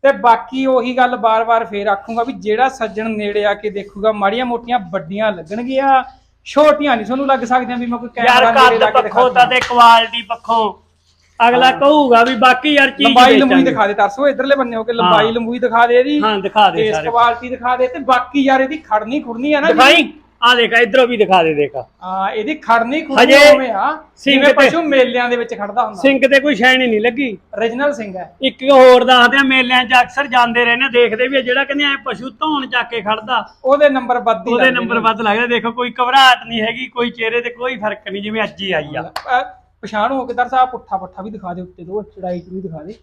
B: ਤੇ ਬਾਕੀ ਉਹੀ ਗੱਲ ਬਾਰ-ਬਾਰ ਫੇਰ ਆਖੂੰਗਾ ਵੀ ਜਿਹੜਾ ਸੱਜਣ ਨੇੜੇ ਆ ਕੇ ਦੇਖੂਗਾ ਮਾੜੀਆਂ ਮੋਟੀਆਂ ਵੱਡੀਆਂ ਲੱਗਣਗੀਆਂ। ਛੋਟੀਆਂ ਨਹੀਂ ਤੁਹਾਨੂੰ ਲੱਗ ਸਕਦੀਆਂ ਵੀ ਮੈਂ ਕੋਈ
A: ਯਾਰ
B: ਕੈਮਰਾ ਨੇੜੇ
A: ਕੱਦ
B: ਲਾ ਕੇ
A: ਪੱਖੋਂ
B: ਦਿਖਾ
A: ਤਾਂ ਤੇ ਕੁਆਲਿਟੀ ਪੱਖੋਂ। ਅਗਲਾ ਕਹੂਗਾ ਵੀ ਬਾਕੀ ਯਾਰ ਚੀਜ਼
B: ਲੰਬਾਈ ਲੰਬੂਈ। ਦਿਖਾ ਦੇ ਤਰਸੋ ਇਧਰਲੇ ਬੰਨੇ ਹੋ ਕੇ ਲੰਬਾਈ
A: ਹਾਂ।
B: ਲੰਬੂਈ ਦਿਖਾ ਦੇ ਇਹਦੀ।
A: ਹਾਂ ਦਿਖਾ ਦੇ ਸਾਰੇ।
B: ਕੁਆਲਿਟੀ ਦਿਖਾ ਦੇ ਤੇ ਬਾਕੀ ਯਾਰ ਇਹਦੀ ਖੜਨੀ ਖੁੜਨੀ ਆ ਨਾ
A: ਦਿਖਾਈ? ਆ ਦੇਖ ਇਧਰੋਂ ਵੀ ਦਿਖਾ ਦੇ ਦੇਖ।
B: ਹਾਂ ਇਹਦੀ ਖੜਨੀ ਖੁੜਨੀ
A: ਹਜੇ
B: ਉਵੇਂ ਆ
A: ਸਿੰਘ
B: ਜਿਵੇਂ ਪਸ਼ੂ ਮੇਲਿਆਂ ਦੇ ਵਿੱਚ ਖੜਦਾ ਹੁੰਦਾ।
A: ਸਿੰਕ ਤੇ ਕੋਈ ਸ਼ੈਣੀ ਨਹੀਂ ਲੱਗੀ।
B: Origignal ਸਿੰਘ ਹੈ।
A: ਇੱਕ ਹੋਰ ਦੱਸਦੇ ਆ ਮੇਲਿਆਂ 'ਚ ਅਕਸਰ ਜਾਂਦੇ ਰਹੇ ਨੇ ਦੇਖਦੇ ਵੀ ਆ ਜਿਹੜਾ ਕਹਿੰਦੇ ਐ ਪਸ਼ੂ ਧੌਣ ਚੱਕ ਕੇ ਖੜਦਾ।
B: ਉਹਦੇ ਨੰਬਰ ਵੱਧ ਹੀ
A: ਉਹਦੇ ਨੰਬਰ। ਵੱਧ ਲੱਗਦੇ ਦੇਖੋ ਕੋਈ ਘਬਰਾਹਟ ਨਹੀਂ ਹੈਗੀ ਕੋਈ ਚਿਹਰੇ ਤੇ ਕੋਈ ਫ਼ਰਕ ਨਹੀਂ ਜਿਵੇਂ ਅੱਜ ਹੀ ਆਈ ਆ।
B: ਪਛਾਣ ਹੋ ਕੇ ਦਰ ਸਾਹਿਬ ਪੁੱਠਾ ਪੱਠਾ ਵੀ ਦਿਖਾ ਦੇ ਉੱਤੇ ਤੋਂ ਚੜਾਈ ਵੀ ਦਿਖਾ ਦੇ।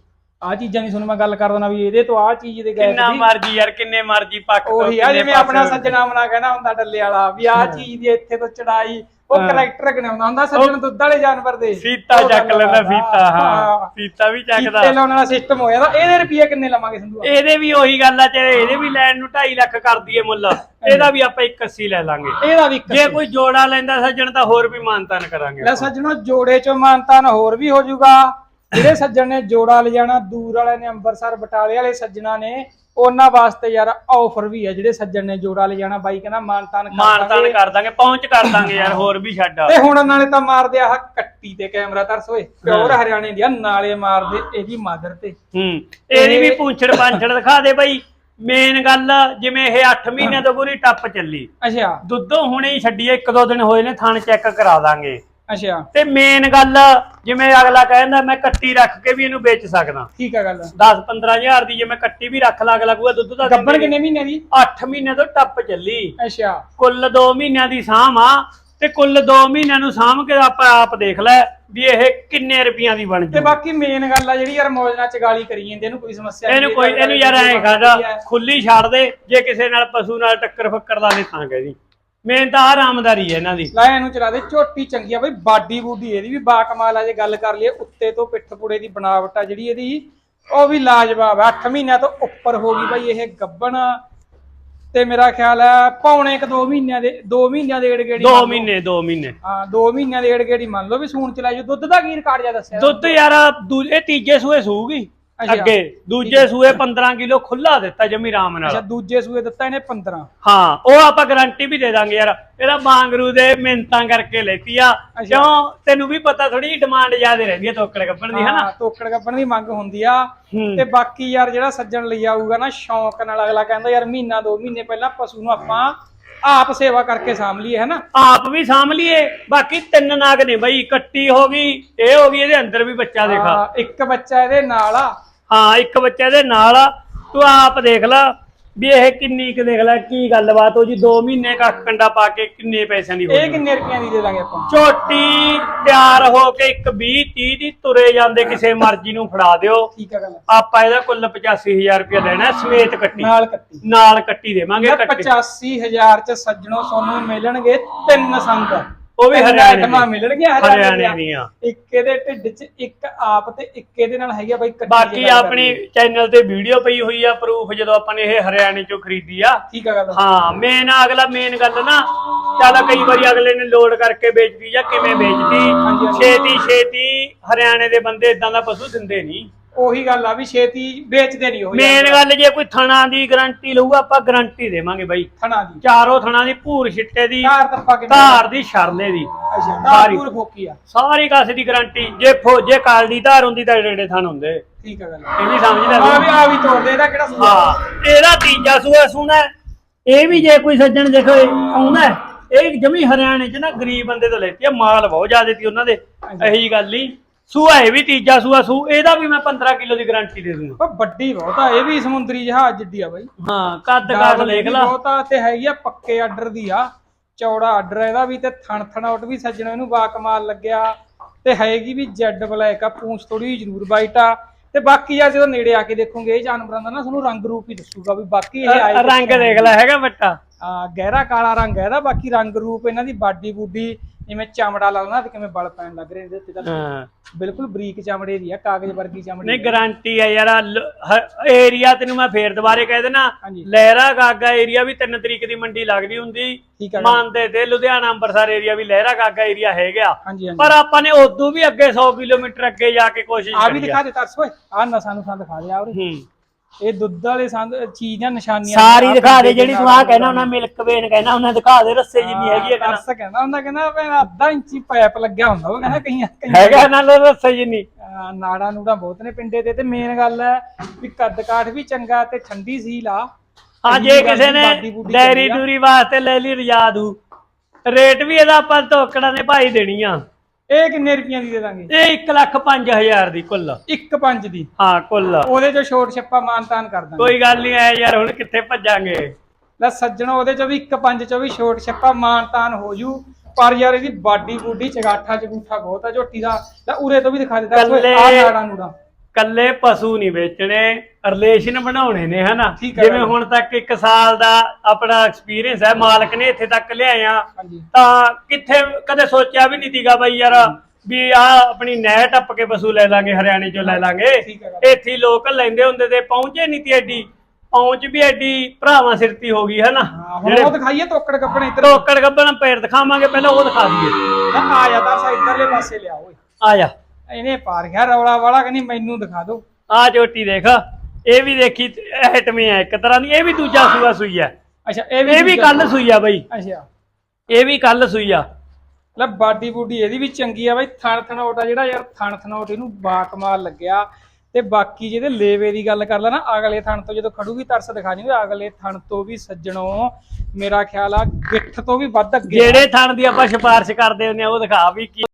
B: ਆ ਚੀਜ਼ਾਂ ਦੀ ਤੁਹਾਨੂੰ ਮੈਂ ਗੱਲ ਕਰ ਦਣਾ ਵੀ ਇਹਦੇ ਤੋਂ ਆ ਚੀਜ਼ ਦੇ ਗਏ
A: ਕਿੰਨਾ ਮਰਜ਼ੀ ਯਾਰ ਕਿੰਨੇ ਮਰਜ਼ੀ ਪੱਕ ਤੋਂ
B: ਉਹੀ ਆ ਜਿਵੇਂ ਆਪਣਾ ਸੱਜਣਾ ਮਨਾ ਕਹਿਣਾ ਹੁੰਦਾ ਡੱਲੇ ਵਾਲਾ ਵੀ ਆ ਚੀਜ਼ ਦੀ ਇੱਥੇ ਤੋਂ ਚੜਾਈ ਉਹ
A: ਹਾਂ।
B: ਕਰੈਕਟਰ ਗਣਾਉਂਦਾ ਹੁੰਦਾ ਸੱਜਣ ਦੁੱਧ ਵਾਲੇ ਜਾਨਵਰ ਦੇ।
A: ਫੀਤਾ ਚੱਕ ਲੈਂਦਾ। ਫੀਤਾ ਹਾਂ। ਫੀਤਾ ਵੀ ਚੱਕਦਾ।
B: ਫੀਤੇ ਲਾਉਣ ਵਾਲਾ ਸਿਸਟਮ ਹੋਇਆ ਤਾਂ ਇਹਦੇ ਰੁਪਏ ਕਿੰਨੇ ਲਵਾਂਗੇ ਸੰਧੂ
A: ਇਹਦੇ ਵੀ ਉਹੀ ਗੱਲ ਆ ਚਾਹੇ ਇਹਦੇ ਵੀ ਲੈਣ ਨੂੰ 2.5 ਲੱਖ ਕਰ ਦਈਏ ਮੁੱਲ ਇਹਦਾ ਵੀ ਆਪਾਂ 81 ਲੈ ਲਾਂਗੇ।
B: ਇਹਦਾ ਵੀ
A: ਜੇ ਕੋਈ ਜੋੜਾ ਲੈਂਦਾ ਸੱਜਣ ਤਾਂ ਹੋਰ ਵੀ ਮਾਨਤਾਨ ਕਰਾਂਗੇ
B: ਲੈ ਸੱਜਣੋ ਜੋੜੇ ਚੋਂ ਮਾਨਤਾਨ ਹੋਰ ਵੀ ਹੋ ਜਾਊਗਾ। ਜਿਹੜੇ ਸੱਜਣ ਨੇ ਜੋੜਾ ਲਿਜਾਣਾ ਦੂਰ ਵਾਲੇ ਨੇ ਅੰਮ੍ਰਿਤਸਰ ਬਟਾਲੇ ਵਾਲੇ ਸੱਜਣਾ ਨੇ ਉਹਨਾਂ ਵਾਸਤੇ ਯਾਰ ਆਫਰ ਵੀ ਹੈ ਜਿਹੜੇ ਸੱਜਣ ਨੇ ਜੋੜਾ ਲਿਜਾਣਾ ਬਾਈ ਕਹਿੰਦਾ ਮਾਨਤਾਨ ਕਰ
A: ਮਾਨਤਾਨ। ਕਰ ਦਾਂਗੇ ਪਹੁੰਚ ਕਰ ਦਾਂਗੇ ਯਾਰ ਹੋਰ ਵੀ ਛੱਡ
B: ਤੇ ਹੁਣ ਨਾਲੇ ਤਾਂ ਮਾਰਦੇ ਆਹ ਕੱਟੀ ਤੇ ਕੈਮਰਾ ਤਰਸ ਓਏ ਪਿਓਰ ਹਰਿਆਣੇ ਦੀ ਨਾਲੇ ਮਾਰਦੇ ਇਹਦੀ ਮਾਦਰ ਤੇ।
A: ਹੂੰ ਇਹਦੀ ਵੀ ਪੂੰਛੜ ਪਾਂਛੜ ਦਿਖਾ ਦੇ ਬਾਈ ਮੇਨ ਗੱਲ ਜਿਵੇਂ ਇਹ 8 ਮਹੀਨਿਆਂ ਤੋਂ ਪੂਰੀ ਟੱਪ ਚੱਲੀ।
B: ਅੱਛਾ।
A: ਦੁੱਧੋਂ ਹੁਣੇ ਹੀ ਛੱਡੀ ਇੱਕ ਦੋ ਦਿਨ ਹੋਏ ਨੇ ਥਣ ਚੈੱਕ ਕਰਾ ਦਾਂਗੇ।
B: ਅੱਛਾ।
A: ਤੇ ਮੇਨ ਗੱਲ ਜਿਵੇਂ ਅਗਲਾ ਕਹਿੰਦਾ ਮੈਂ ਕੱਟੀ ਰੱਖ ਕੇ ਵੀ ਇਹਨੂੰ ਵੇਚ ਸਕਦਾ।
B: ਠੀਕ ਆ ਗੱਲ।
A: 10 15000 ਦੀ ਜੇ ਮੈਂ ਕੱਟੀ ਵੀ ਰੱਖ ਲਾ ਅਗਲਾ ਕੂਆ ਦੁੱਧ ਦਾ
B: ਗੱਬਣ ਕਿੰਨੇ ਮਹੀਨੇ ਦੀ?
A: 8 ਮਹੀਨੇ ਤੋਂ ਟੱਪ ਚੱਲੀ।
B: ਅੱਛਾ।
A: ਕੁੱਲ 2 ਮਹੀਨਿਆਂ ਦੀ ਸਾਂਭ ਆ ਤੇ ਕੁੱਲ 2 ਮਹੀਨਿਆਂ ਨੂੰ ਸਾਂਭ ਕੇ ਆਪਾਂ ਆਪ ਦੇਖ ਲੈ ਵੀ ਇਹ ਕਿੰਨੇ ਰੁਪਈਆਂ ਦੀ ਬਣ
B: ਤੇ
A: ਜੂ
B: ਬਾਕੀ ਮੇਨ ਗੱਲ ਆ ਜਿਹੜੀ ਯਾਰ ਮੌਜ ਨਾਲ ਚਗਾਲੀ ਕਰੀ ਜਾਂਦੇ ਇਹਨੂੰ ਕੋਈ ਸਮੱਸਿਆ
A: ਇਹਨੂੰ ਕੋਈ ਇਹਨੂੰ ਯਾਰ ਐ ਖਾਦਾ ਖੁੱਲੀ ਛੱਡ ਦੇ ਜੇ ਕਿਸੇ ਨਾਲ ਪਸ਼ੂ ਨਾਲ ਟੱਕਰ ਫੱਕਰ ਦਾ ਨਹੀਂ ਤਾਂ ਕਹਦੀ ਮੇਨ ਤਾਂ ਆਰਾਮਦਾਰੀ ਹੈ ਇਹਨਾਂ ਦੀ।
B: ਲੈ ਇਹਨੂੰ ਚਲਾ ਦੇ ਝੋਟੀ ਚੰਗੀ ਆ ਬਈ ਬਾਡੀ ਬੂਡੀ ਇਹਦੀ ਵੀ ਬਾ ਕਮਾਲ ਆ ਜੇ ਗੱਲ ਕਰ ਲਈਏ ਉੱਤੇ ਤੋਂ ਪਿੱਠ ਪੁੜੇ ਦੀ ਬਣਾਵਟ ਆ ਜਿਹੜੀ ਇਹਦੀ ਉਹ ਵੀ ਲਾਜਵਾਬ ਆ। 8 ਮਹੀਨਿਆਂ ਤੋਂ ਉੱਪਰ ਹੋ ਗਈ ਬਈ ਇਹ ਗੱਬਣ। ਤੇ ਮੇਰਾ ਖਿਆਲ ਹੈ ਪੌਣੇ ਕ 2 ਮਹੀਨਿਆਂ ਦੇ 2 ਮਹੀਨਿਆਂ ਦੇ ਏੜ ਗੇੜੀ
A: 2
B: ਮੰਨ ਲਓ।
A: ਮਹੀਨੇ 2 ਮਹੀਨੇ।
B: ਹਾਂ 2 ਮਹੀਨਿਆਂ ਦੇ ਏੜ ਗੇੜੀ ਮੰਨ ਲਓ ਵੀ ਸੂਣ ਚ ਲੈ ਜਾਓ। ਦੁੱਧ ਦਾ ਕੀ ਰਿਕਾਰਡ ਜਾ ਦੱਸਿਆ
A: ਦੁੱਧ ਯਾਰ ਦੂਜੇ ਤੀਜੇ ਸੂਏ ਸੂਗੀ। ਅੱਗੇ ਦੂਜੇ ਸੂਏ 15 ਕਿਲੋ ਖੁੱਲਾ ਦਿੱਤਾ ਜਮੀ ਰਾਮ
B: ਅੱਛਾ
A: ਨਾਲ
B: ਦੂਜੇ ਸੂਏ ਦਿੱਤਾ ਇਹਨੇ 15
A: ਹਾਂ ਉਹ ਆਪਾਂ ਗਾਰੰਟੀ ਵੀ ਦੇ ਦਾਂਗੇ ਯਾਰ। ਇਹਦਾ ਬਾਂਗਰੂ ਦੇ ਮਿੰਤਾਂ ਕਰਕੇ ਲੈਤੀ ਆ।
B: ਅੱਛਾ।
A: ਕਿਉਂ? ਤੈਨੂੰ ਵੀ ਪਤਾ ਥੋੜੀ ਡਿਮਾਂਡ ਜ਼ਿਆਦਾ ਰਹਿੰਦੀ ਹੈ ਤੋਕੜ ਕੱਪਣ ਦੀ ਹਨਾ?
B: ਹਾਂ ਤੋਕੜ ਕੱਪਣ ਦੀ ਮੰਗ ਹੁੰਦੀ ਆ।
A: ਹੂੰ।
B: ਤੇ ਬਾਕੀ ਯਾਰ ਜਿਹੜਾ ਸੱਜਣ ਲਈ ਆਊਗਾ ਨਾ ਸ਼ੌਂਕ ਨਾਲ ਅਗਲਾ ਕਹਿੰਦਾ ਯਾਰ ਮਹੀਨਾ ਦੋ ਮਹੀਨੇ ਪਹਿਲਾਂ ਪਸ਼ੂ ਨੂੰ ਆਪਾਂ ਆਪ ਸੇਵਾ ਕਰਕੇ ਸਾਂਭ ਲਈਏ ਹੈਨਾ?
A: ਆਪ ਵੀ ਸਾਂਭ ਲਈਏ। ਬਾਕੀ ਤਿੰਨ ਨਾਗ ਨੇ ਬਈ ਕੱਟੀ ਹੋ ਗਈ ਇਹ ਹੋ ਗਈ ਇਹਦੇ ਅੰਦਰ ਵੀ ਬੱਚਾ ਦੇਖਾ।
B: ਹਾਂ, ਇੱਕ ਬੱਚਾ ਇਹਦੇ ਨਾਲ ਆ।
A: ਹਾਂ ਇੱਕ ਬੱਚਾ ਇਹਦੇ ਨਾਲ ਆ। ਤੂੰ ਆਪ ਦੇਖ ਲੈ ਵੀ ਇਹ ਕਿੰਨੀ ਕੁ ਦੇਖ ਲੈ ਕੀ ਗੱਲਬਾਤ ਹੋ ਜੀ। 2 ਮਹੀਨੇ ਕੱਖ ਕੰਡਾ ਪਾ ਕੇ ਕਿੰਨੇ ਪੈਸਿਆਂ ਦੀ ਹੋ
B: ਇਹ ਕਿੰਨੇ ਰੁਪਈਆਂ ਦੀ ਦੇ ਦਾਂਗੇ ਆਪਾਂ?
A: ਝੋਟੀ ਤਿਆਰ ਹੋ ਕੇ ਇੱਕ 20 30 ਦੀ ਤੁਰੇ ਜਾਂਦੇ ਕਿਸੇ ਮਰਜ਼ੀ ਨੂੰ ਫੜਾ ਦਿਓ।
B: ਠੀਕ ਆ ਗੱਲ।
A: ਆਪਾਂ ਇਹਦਾ ਕੁੱਲ 85000 ਰੁਪਏ ਲੈਣਾ ਸਮੇਤ ਕੱਟੀ।
B: ਨਾਲ ਕੱਟੀ।
A: ਨਾਲ ਕੱਟੀ ਦੇਵਾਂਗੇ ਕੱਟੀ।
B: 85000 ਚ ਸੱਜਣੋ ਤੁਹਾਨੂੰ ਮਿਲਣਗੇ ਤਿੰਨ ਸੰਦ।
A: ਉਹ ਵੀ ਹਰਿਆਣੇ
B: ਆਈਟਮਾਂ। ਮਿਲਣਗੀਆਂ
A: ਹਰਿਆਣੇ
B: ਦੀਆਂ। ਇੱਕ ਇਹਦੇ ਢਿੱਡ 'ਚ ਇੱਕ ਆਪ ਤੇ ਇੱਕ ਇਹਦੇ ਨਾਲ ਹੈਗੀ ਆ ਬਾਈ ਕੱਟੀ ਦੀ
A: ਬਾਕੀ
B: ਗੱਲ
A: ਆਪਣੀ। ਚੈਨਲ ਤੇ ਵੀਡੀਓ ਪਈ ਹੋਈ ਆ ਪ੍ਰੂਫ ਜਦੋਂ ਆਪਾਂ ਨੇ ਇਹ ਹਰਿਆਣੇ ਚੋਂ ਖਰੀਦੀ ਆ
B: ਠੀਕ ਆ ਗੱਲ
A: ਹਾਂ ਮੇਨ ਅਗਲਾ ਮੇਨ ਗੱਲ ਨਾ ਚੱਲ ਕਈ ਵਾਰੀ ਅਗਲੇ ਨੇ ਲੋਡ ਕਰਕੇ ਵੇਚਦੀ ਜਾਂ ਕਿਵੇਂ ਵੇਚਦੀ
B: ਹਾਂਜੀ।
A: ਛੇਤੀ ਛੇਤੀ ਹਰਿਆਣੇ ਦੇ ਬੰਦੇ ਇਦਾਂ ਦਾ ਪਸ਼ੂ ਦਿੰਦੇ ਨਹੀਂ
B: ਉਹੀ ਗੱਲ ਆ ਵੀ ਛੇਤੀ ਵੇਚਦੇ ਨਹੀਂ ਉਹ
A: ਮੇਨ ਗੱਲ ਜੇ ਕੋਈ ਥਣਾ ਦੀ ਗਾਰੰਟੀ ਲਊਗਾ ਆਪਾਂ ਗਾਰੰਟੀ ਦੇਵਾਂਗੇ ਬਾਈ।
B: ਥਣਾ ਦੀ।
A: ਚਾਰੋਂ ਥਣਾ ਦੀ ਭੂਰ ਛਿੱਟੇ ਦੀ
B: ਤੱਪਾ
A: ਧਾਰ ਦੀ ਛਰਲੇ ਦੀ।
B: ਅੱਛਾ
A: ਸਾਰੀ।
B: ਧਾਰ ਫੋਕੀ ਆ।
A: ਸਾਰੀ ਕਾਸੇ ਦੀ ਗਾਰੰਟੀ ਜੇ ਫੋ ਜੇ ਕਾਲ ਦੀ ਧਾਰ ਹੁੰਦੀ ਤਾਂ ਏਡੇ ਥਣ ਹੁੰਦੇ।
B: ਠੀਕ ਆ ਗੱਲ।
A: ਇਹ ਵੀ
B: ਆ? ਵੀ ਆ ਵੀ ਤੋੜਦੇ ਇਹਦਾ ਕਿਹੜਾ ਸੂਆ?
A: ਹਾਂ ਇਹਦਾ ਤੀਜਾ ਸੂਆ ਸੁਣਾ ਇਹ ਵੀ ਜੇ ਕੋਈ ਸੱਜਣ ਦੇਖੋ ਆਉਂਦਾ ਹੈ, ਇਹ ਜਮੀ ਹਰਿਆਣੇ ਚ ਨਾ ਗਰੀਬ ਬੰਦੇ ਤੋਂ ਲੈਤੀ ਆ ਮਾਲ ਬਹੁਤ ਜ਼ਿਆਦਾ ਤੀ ਉਹਨਾਂ ਦੇ। ਇਹੀ ਗੱਲ ਨਹੀਂ ਸੂਆ ਇਹ ਵੀ ਤੀਜਾ ਸੂਆ ਸੂ ਇਹਦਾ ਵੀ ਮੈਂ 15 ਕਿਲੋ ਦੀ ਗਾਰੰਟੀ ਦੇ ਦੂੰਗਾ।
B: ਪਰ ਵੱਡੀ ਬਹੁਤ ਆ ਇਹ ਵੀ ਸਮੁੰਦਰੀ ਜਹਾਜ਼ ਜਿੱਡੀ ਆ ਬਾਈ।
A: ਹਾਂ ਕੱਦ ਕਾਠ ਦੇਖ ਲਾ।
B: ਬਹੁਤ ਆ ਤੇ ਹੈਗੀ ਆ ਪੱਕੇ ਆਰਡਰ ਦੀ ਆ ਚੌੜਾ ਆਰਡਰ ਇਹਦਾ ਵੀ ਤੇ ਥਣ ਥਣਾਉਟ ਵੀ ਸੱਜਣ ਇਹਨੂੰ ਬਾ ਕਮਾਲ ਲੱਗਿਆ। ਤੇ ਹੈਗੀ ਵੀ ਜੈਡ ਬਲੈਕ ਆ ਪੂੰਛ ਥੋੜੀ ਜ਼ਰੂਰ ਵਾਈਟ ਆ। ਤੇ ਬਾਕੀ ਆ ਜਦੋਂ ਨੇੜੇ ਆ ਕੇ ਦੇਖੋਗੇ ਇਹ ਜਾਨਵਰਾਂ ਦਾ ਨਾ ਤੁਹਾਨੂੰ ਰੰਗ ਰੂਪ ਹੀ ਦੱਸੂਗਾ ਵੀ ਬਾਕੀ ਇਹ ਆਏ
A: ਰੰਗ ਦੇਖ ਲੈ ਹੈਗਾ ਬੱਟਾ
B: ਆ ਗਹਿਰਾ ਕਾਲਾ ਰੰਗ ਹੈ ਇਹਦਾ ਬਾਕੀ ਰੰਗ ਰੂਪ ਇਹਨਾਂ ਦੀ ਬਾਡੀ ਬੂਡੀ ਜਿਵੇਂ ਚਮੜਾ ਲਾਉਣਾ ਤੇ ਕਿਵੇਂ ਬਲ ਪੈਣ ਲੱਗ ਰਹੇ ਇਹਦੇ ਉੱਤੇ ਤਾਂ
A: ਹਾਂ।
B: ਬਿਲਕੁਲ ਬਰੀਕ ਚਮੜੇ ਦੀ ਆ ਕਾਗਜ਼ ਵਰਗੀ ਚਮੜੀ
A: ਨਹੀਂ ਗਾਰੰਟੀ ਆ ਯਾਰ ਏਰੀਆ ਤੈਨੂੰ ਮੈਂ ਫੇਰ ਦੁਬਾਰੇ ਕਹਿ ਦੇਣਾ। ਲਹਿਰਾ ਗਾਗਾ ਏਰੀਆ ਵੀ 3 ਤਰੀਕ ਦੀ ਮੰਡੀ ਲੱਗਦੀ ਹੁੰਦੀ। ਮੰਨਦੇ ਤੇ ਲੁਧਿਆਣਾ ਅੰਮ੍ਰਿਤਸਰ ਏਰੀਆ ਵੀ ਲਹਿਰਾ ਗਾਗਾ ਏਰੀਆ ਹੈਗਾ ਪਰ ਆਪਾਂ ਨੇ ਉਦੋਂ ਵੀ ਅੱਗੇ 100 ਕਿਲੋਮੀਟਰ ਅੱਗੇ ਜਾ ਕੇ ਕੋਸ਼ਿਸ਼
B: ਆ ਵੀ ਦਿਖਾ ਦੇ ਤਰਸ ਓਏ। ਆ ਨੂੰ ਦਿਖਾ ਦੇ ਆ ਉਰੇ। ਇਹ ਦੁੱਧ ਵਾਲੇ ਸੰਦ ਚੀਜ਼ਾਂ ਨਿਸ਼ਾਨੀਆਂ
A: ਸਾਰੀ ਦਿਖਾ ਦੇ ਜਿਹੜੀ ਤੂੰ ਆ ਕਹਿਣਾ ਉਹਨਾਂ ਮਿਲਕ ਵੇਨ ਕਹਿਣਾ ਉਹਨਾਂ ਦਿਖਾ ਦੇ ਰੱਸੇ ਜਿੰਨੀ ਹੈਗੀ ਹੈ ਕਹਿਣਾ
B: ਤਰਸ ਕਹਿੰਦਾ ਹੁੰਦਾ ਕਹਿੰਦਾ ਭੈਣ ਅੱਧਾ ਇੰਚੀ ਪਾਈਪ ਲੱਗਿਆ ਹੁੰਦਾ ਉਹ ਕਹਿੰਦਾ ਕਈਆਂ
A: ਹੈਗਾ ਨਾਲ ਰੱਸੇ ਜਿੰਨੀ
B: ਨਾੜਾਂ ਨੂੜਾਂ ਬਹੁਤ ਨੇ ਪਿੰਡੇ ਤੇ ਤੇ ਮੇਨ ਗੱਲ ਹੈ ਵੀ ਕੱਦ ਕਾਠ ਵੀ ਚੰਗਾ ਤੇ ਠੰਡੀ ਸੀਲ ਆ।
A: ਹਾਂ ਜੇ ਕਿਸੇ
B: ਨੀ,
A: ਡੈਰੀ। ਡੂਰੀ ਵਾਸਤੇ ਲੈ ਲਈ ਰਜਾਦੂ ਰੇਟ ਵੀ ਇਹਦਾ ਆਪਾਂ ਟੋਕੜਾਂ ਦੇ ਭਾਈ ਦੇਣੀ ਆ।
B: ਇਹ ਕਿੰਨੇ ਰੁਪਈਆਂ ਦੀ ਦੇ ਦਾਂਗੇ?
A: ਇਹ 1 ਲੱਖ 5000 ਦੀ ਕੁੱਲ।
B: ਇੱਕ ਪੰਜ ਦੀ?
A: ਹਾਂ ਕੁੱਲ।
B: ਉਹਦੇ ਚੋਂ ਛੋਟ ਛੱਪਾ ਮਾਨਤਾਨ ਕਰ ਦਾਂਗੇ।
A: ਕੋਈ ਗੱਲ ਨਹੀਂ ਐ ਯਾਰ ਹੁਣ ਕਿੱਥੇ ਭੱਜਾਂਗੇ?
B: ਲੈ ਸੱਜਣੋ ਉਹਦੇ ਚੋਂ ਵੀ ਇੱਕ ਪੰਜ ਚੋਂ ਵੀ ਛੋਟ ਛੱਪਾ ਮਾਨਤਾਨ ਹੋ ਜੂ। ਪਰ ਯਾਰ ਇਹਦੀ ਬਾਡੀ ਬੂਡੀ ਚਗਾਠਾ ਚਗੂਠਾ ਬਹੁਤ ਆ ਝੋਟੀ ਦਾ। ਲੈ ਉਰੇ ਤੋਂ ਵੀ ਦਿਖਾ ਦਿੱਤਾ। ਆ ਨਾੜਾਂ ਨੂੜਾਂ।
A: ਕੱਲੇ ਪਸ਼ੂ ਨਹੀਂ ਵੇਚਣੇ ਰਿਲੇਸ਼ਨ ਬਣਾਉਣੇ ਨੇ ਹਨਾ
B: ਠੀਕ ਹੈ
A: ਜਿਵੇਂ। ਹੁਣ ਤੱਕ 1 ਸਾਲ ਦਾ ਆਪਣਾ ਐਕਸਪੀਰੀਅੰਸ ਹੈ ਮਾਲਕ ਨੇ ਇੱਥੇ ਤੱਕ ਲਿਆਇਆ
B: ਹਾਂਜੀ
A: ਤਾਂ ਕਿੱਥੇ ਕਦੇ ਸੋਚਿਆ ਵੀ ਨਹੀਂ ਤੀਗਾ ਬਾਈ ਯਾਰ ਵੀ ਆ ਆਪਣੀ ਨਹਿ ਟੱਪ ਕੇ ਪਸ਼ੂ ਲੈ ਲਾਂਗੇ ਹਰਿਆਣੇ ਚੋਂ ਲੈ ਲਾਂਗੇ
B: ਠੀਕ ਹੈ ਗੱਲ।
A: ਇੱਥੇ ਲੋਕ ਲੈਂਦੇ ਹੁੰਦੇ ਤੇ ਪਹੁੰਚੇ ਨਹੀਂ ਤੀ ਐਡੀ ਪਹੁੰਚ ਵੀ ਐਡੀ ਭਰਾਵਾਂ ਸਿਰ ਤੀ ਹੋ ਗਈ ਹੈ ਨਾ
B: ਹਾਂ ਹੁਣ ਉਹ ਦਿਖਾਈਏ ਤੋਕੜ ਕੱਪੜੇ ਇੱਧਰ
A: ਟੋਕੜ ਗੱਬਣ ਪੈਰ ਦਿਖਾਵਾਂਗੇ ਪਹਿਲਾਂ ਉਹ ਦਿਖਾ ਦਈਏ
B: ਆ ਜਾ ਤਾਂ ਸਾ ਇੱਧਰਲੇ ਪਾਸੇ ਲਿਆ ਓਏ
A: ਆ ਜਾ
B: ਇਹਨੇ ਪਾਰ ਗਿਆ ਰੌਲਾ ਵਾਲਾ ਕਹਿੰਦੀ ਮੈਨੂੰ ਦਿਖਾ ਦਿਓ।
A: ਆ ਝੋਟੀ ਦੇਖ ਇਹ ਵੀ ਦੇਖੀ ਐਟਮੀ ਹੈ ਇੱਕ ਤਰ੍ਹਾਂ ਦੀ ਇਹ ਵੀ ਦੂਜਾ ਸੂਆ ਸੂਈ ਆ
B: ਅੱਛਾ ਇਹ ਵੀ
A: ਇਹ ਵੀ ਕੱਲ ਸੂਈ ਆ ਬਈ।
B: ਅੱਛਾ।
A: ਇਹ ਵੀ ਕੱਲ ਸੂਈ ਆ।
B: ਲੈ ਬਾਡੀ ਬੂਡੀ ਇਹਦੀ ਵੀ ਚੰਗੀ ਆ ਬਾਈ ਥਣ ਥਣੋਟ ਆ ਜਿਹੜਾ ਯਾਰ ਥਣ ਥਣੋਟ ਇਹਨੂੰ ਬਾਕਮਾਲ ਲੱਗਿਆ। ਤੇ ਬਾਕੀ ਜਿਹਦੇ ਲੇਵੇ ਦੀ ਗੱਲ ਕਰ ਲਾ ਨਾ ਅਗਲੇ ਥਣ ਤੋਂ ਜਦੋਂ ਖੜੂਗੀ ਤਰਸ ਦਿਖਾ ਜਿੰਦੇ ਅਗਲੇ ਥਣ ਤੋਂ ਵੀ ਸੱਜਣੋ ਮੇਰਾ ਖਿਆਲ ਆ ਗਿੱਠ ਤੋਂ ਵੀ ਵੱਧ ਅੱਗੇ ਆ।
A: ਜਿਹੜੇ ਥਣ ਦੀ ਆਪਾਂ ਸਿਫਾਰਿਸ਼ ਕਰਦੇ ਹੁੰਦੇ ਆ ਉਹ ਦਿਖਾ ਵੀ ਕੀ